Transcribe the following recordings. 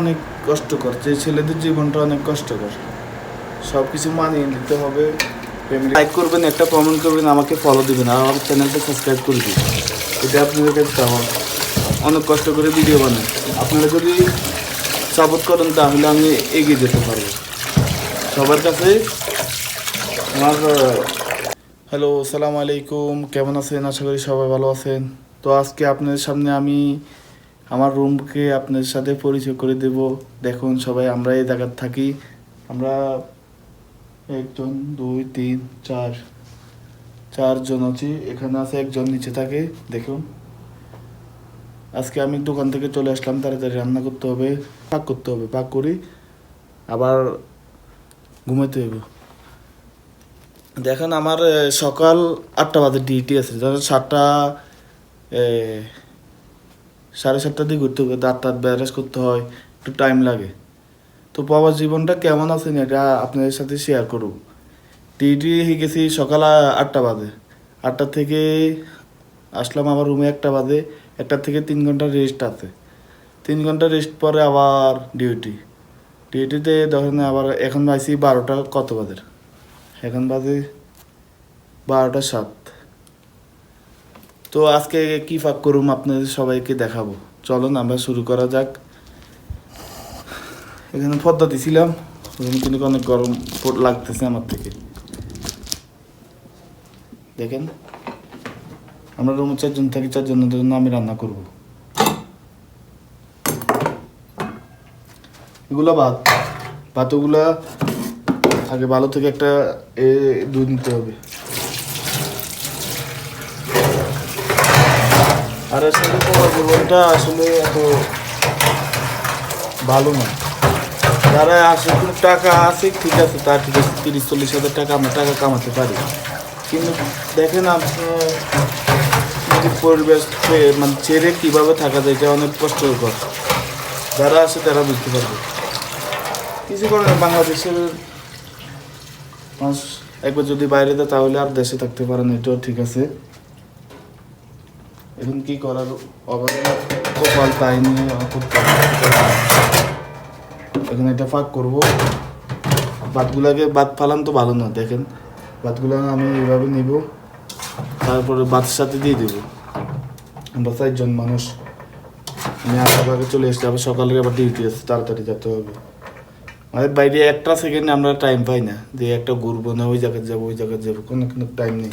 অনেক কষ্টকর, যে ছেলেদের জীবনটা অনেক কষ্টকর। সব কিছু মানিয়ে নিতে হবে লাইক করবেন, একটা কমেন্ট করবেন, আমাকে ফলো দিবেন, আর আমার চ্যানেলটা সাবস্ক্রাইব করে দিবেন। এটা আপনাদের কাছে চাওয়া অনেক কষ্ট করে ভিডিও বানাই। আপনারা যদি সাপোর্ট করেন, তাহলে আমি এগিয়ে যেতে পারব। সবার কাছে আমার হ্যালো আসসালামু আলাইকুম। কেমন আছেন? আশা করি সবাই ভালো আছেন। তো আজকে আপনাদের সামনে আমি আমার রুমকে আপনাদের সাথে পরিচয় করে দেব। দেখুন, সবাই আমরা এই জায়গায় থাকি। আমরা একজন, দুই, তিন, চার, চারজন আছি। এখানে আছে একজন, নিচে থাকে। দেখুন। আজকে আমি দোকান থেকে চলে আসলাম, তাড়াতাড়ি রান্না করতে হবে, পাক করতে হবে, পাক করি। আবার ঘুমাইতে হবে দেখেন, আমার সকাল আটটা বাজে ডিউটি আছে। ধরেন সাতটা সাড়ে সাতটার দিকে ঘুরতে হবে, দাঁত তাঁত ব্যারাজ করতে হয়, একটু টাইম লাগে। তো বাবার জীবনটা কেমন আছে না এটা আপনাদের সাথে শেয়ার করব। হয়ে গেছি সকাল আটটা বাজে। আটটা থেকে আসলাম আমার রুমে একটা বাজে, একটা থেকে তিন ঘণ্টা রেস্ট আছে। তিন ঘণ্টা রেস্ট পরে আবার ডিউটি ডিউটিতে ধরেন আবার এখন পাইছি বারোটা কত বাজে? এখন বাজে বারোটা সাত। তো আজকে কি ফাঁক করুম আপনাদের সবাইকে দেখাবো। চলুন, আমরা শুরু করা যাক। এখানে পদ্মা দিছিলাম। কিন্তু অনেক গরম লাগতেছে আমার থেকে। দেখেন, আমরা রুম চারজন থাকি, চারজনের জন্য আমি রান্না করব। এগুলো ভাত। ভাতগুলা আগে ভালো থেকে একটা এ দুধ নিতে হবে। আর আসলে তোমার আসলে এত ভালো না। যারা আসে কোনো টাকা আছে, ঠিক আছে, তার ঠিক আছে তিরিশ, চল্লিশ হাজার টাকা আমরা টাকা কামাতে পারি। কিন্তু দেখেন আপনার পরিবেশ মানে ছেড়ে কীভাবে থাকা যায়, এটা অনেক কষ্টকর। যারা আসে তারা বুঝতে পারবে। কিছু করে বাংলাদেশের মানুষ একবার যদি বাইরে দেয় তাহলে আর দেশে থাকতে পারে না, এটাও ঠিক আছে। এখন কি করার অবস্থা? কপাল তাই নিয়ে এখন এটা ফাঁক করব। বাতগুলাকে, বাত ফালান তো ভালো না, দেখেন। বাতগুলো আমি এইভাবে নিব, তারপরে বাতের সাথে দিয়ে দেবো। আমরা চারজন মানুষ। আমি আগে চলে এসছি, আবার সকালে আবার ডিউটি আছে, তাড়াতাড়ি যেতে হবে। আমাদের বাইরে একটা সেকেন্ড আমরা টাইম পাই না, যে একটা ঘুরবো না, ওই জায়গায় যাব, ওই জায়গায় যাব, কোনো কোনো টাইম নেই।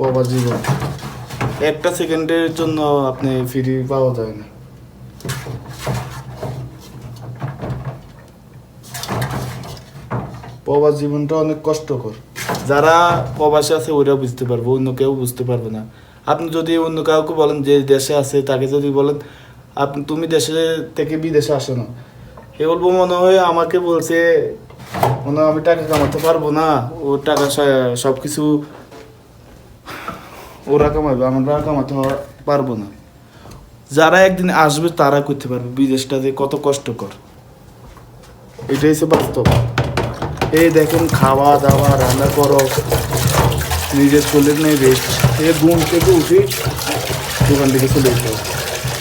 পাওয়া জীবন। একটা সেকেন্ডের জন্য আপনি ফ্রি পাওয়া যায় না। প্রবাস জীবনটা অনেক কষ্টকর। যারা প্রবাসে আছে ওরা বুঝতে পারবে, অন্য কেউ বুঝতে পারবে না। আপনি যদি অন্য কাউকে বলেন যে দেশে আছে, তাকে যদি বলেন, আপনি তুমি দেশে থেকে বিদেশে আসো না। এ বলব মনে হয় আমাকে বলছে, মনে হয় আমি টাকা কামাতে পারব না। ও টাকা সব কিছু ওরা কামাবে আমরা কামাতে পারব না। যারা একদিন আসবে, তারা করতে পারবে। বিদেশটা যে কত কষ্টকর। এটাই হচ্ছে বাস্তব। এই দেখেন খাওয়া দাওয়া রান্না করো। নিজের নেই রেস্ট এই ঘুম থেকে উঠে দোকান থেকে চলে যেতে।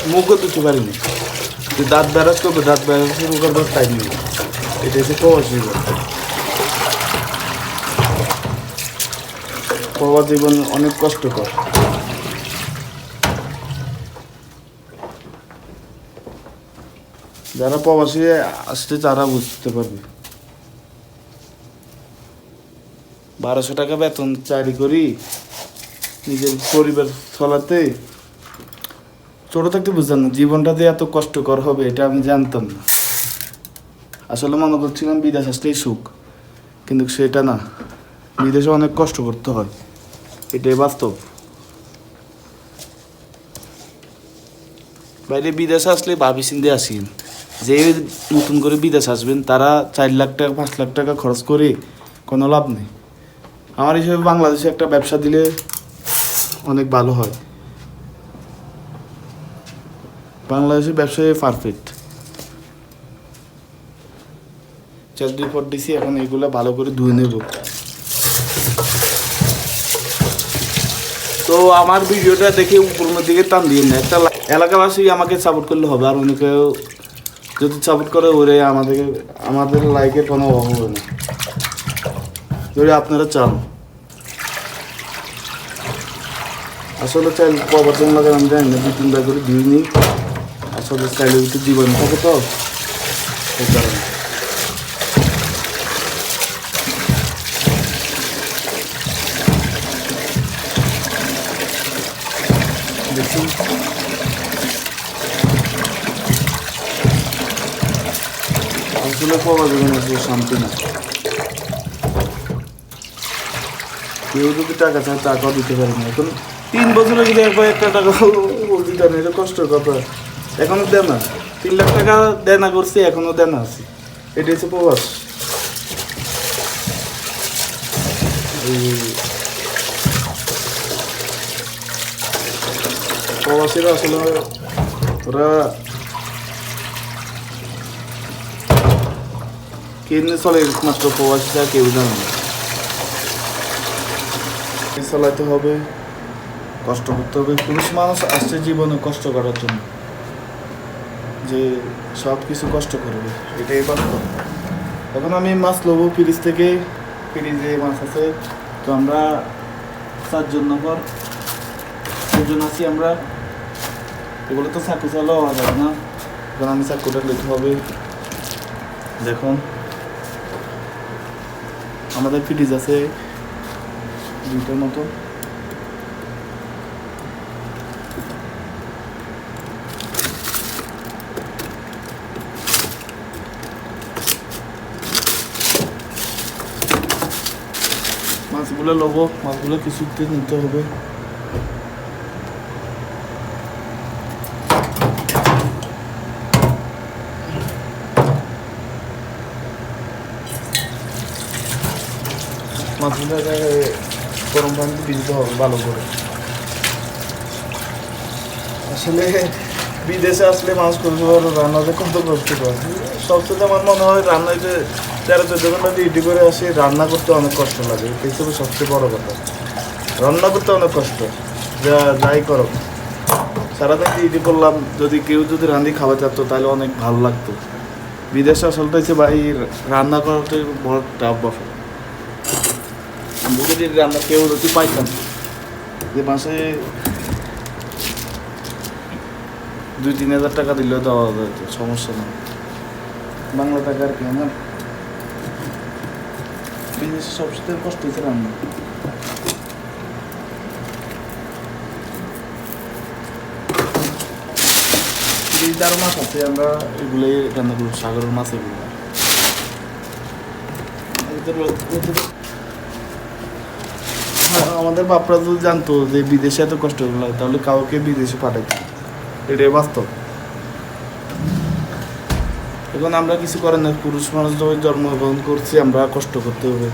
মুখও ধুতে পারিনি। যে দাঁত করবে দাঁত ব্যারাজ শুরু টাইম নেই। এটা হচ্ছে প্রবাস প্রবাস জীবন অনেক কষ্টকর। যারা প্রবাসী আসছে তারা বুঝতে পারবে। বারোশো টাকা বেতন চাকরি করি, নিজের পরিবার চলাতে। ছোট থাকতে বুঝতাম না, জীবনটা যে এত কষ্টকর হবে, এটা আমি জানতাম না। আসলে মনে করছিলাম বিদেশ আসলেই সুখ, কিন্তু সেটা না। বিদেশে অনেক কষ্ট করতে হয়। এটাই বাস্তব। বাইরে বিদেশে আসলে ভাবি চিন্তে আসেন যে নতুন করে বিদেশ আসবেন, তারা চার লাখ টাকা, পাঁচ লাখ টাকা খরচ করে কোনো লাভ নেই। আমার হিসেবে বাংলাদেশে একটা ব্যবসা দিলে অনেক ভালো হয়। বাংলাদেশের ব্যবসায় পারফেক্ট দুই পর দিছি, এখন এগুলো ভালো করে ধুয়ে নেব। তো আমার ভিডিওটা দেখে উপরের দিকে টান দিয়ে না একটা এলাকাবাসী আমাকে সাপোর্ট করলে হবে, আর অনেকেও যদি সাপোর্ট করে, ওরে আমাদেরকে, আমাদের লাইকের কোনো অভাব হবে না। যদি আপনারা চান। আসলে চাইল প্রবর্তন লাগে, আমি জানি না দু তিনবার করে ভিউ নিই। আসলে চাইলে একটু জীবন থাকে তো এই কারণে। দেখুন। আসলে পাওয়া যাবে না সে শান্তি না কেউ যদি টাকা চায়, টাকাও দিতে পারে না। এখন তিন বছরে যদি একবার একটা টাকা দিতে না এটা কষ্টের কথা। এখনও দেয় না। তিন লাখ টাকা দেয় না করছি, এখনও দেয় না আছি এটা হচ্ছে প্রবাস। প্রবাসীরা আসলে ওরা কেমনি চলে একমাত্র প্রবাসীরা কেউ জানে না। চালাতে হবে, কষ্ট করতে হবে। পুরুষ মানুষ আসছে জীবনে কষ্ট করার জন্য, যে সব কিছু কষ্ট করবে, এটাই বাস্তব এখন আমি মাছ নেব ফ্রিজ থেকে, ফ্রিজে মাছ আছে, তো আমরা চারজন নম্বর, দুজন আছি আমরা। এগুলো তো চাকু চালাও হওয়া যাবে না। এখন আমি চাকুটা নিতে হবে। দেখুন। আমাদের ফ্রিজ আছে দুইটার মতো। মাছগুলো লবো, মাছগুলো কিছুতে নিতে হবে। মাছগুলো গরম পানিতে ভিজতে হবে ভালো করে আসলে বিদেশে আসলে মাছ করতে পারো রান্নাতে কত কষ্টকর। সবচেয়ে আমার মনে হয় রান্নাতে তেরো, চোদ্দ ঘণ্টা ডিউটি করে আসি, রান্না করতে অনেক কষ্ট লাগে। এটা হিসেবে সবচেয়ে বড় কথা। রান্না করতে অনেক কষ্ট। যা, যাই করো সারাদিন ডিউটি করলাম, যদি কেউ যদি রান্দি খাওয়া চাতো তাহলে অনেক ভালো লাগতো। বিদেশে আসলটা হচ্ছে ভাই, রান্না করাতে বড় টাফ ব্যাপার বুকে যদি রান্না কেউ যদি পাইতাম যে মাসে দুই, তিন হাজার টাকা দিলেও দেওয়া যেত সমস্যা নেই। বাংলা টাকা আর কি না বিদেশে সবচেয়ে কষ্ট হচ্ছে রান্না আরও মাছ আছে, আমরা এগুলোই রান্না করব, সাগরের মাছ এগুলো। আমাদের বাপরা যদি জানতো যে বিদেশে এত কষ্ট লাগে তাহলে কাউকে বিদেশে পাঠাইতো। এটাই বাস্তব। এখন আমরা কিছু করেন না পুরুষ মানুষ যখন জন্মগ্রহণ করছি, আমরা কষ্ট করতে হবে।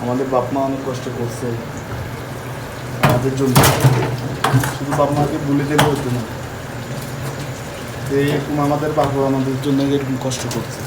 আমাদের বাপ মা অনেক কষ্ট করছে। আমাদের জন্য। শুধু বাপ মাকে ভুলে গেলে হতো না। এরকম আমাদের বাবা আমাদের জন্য এরকম কষ্ট করছে।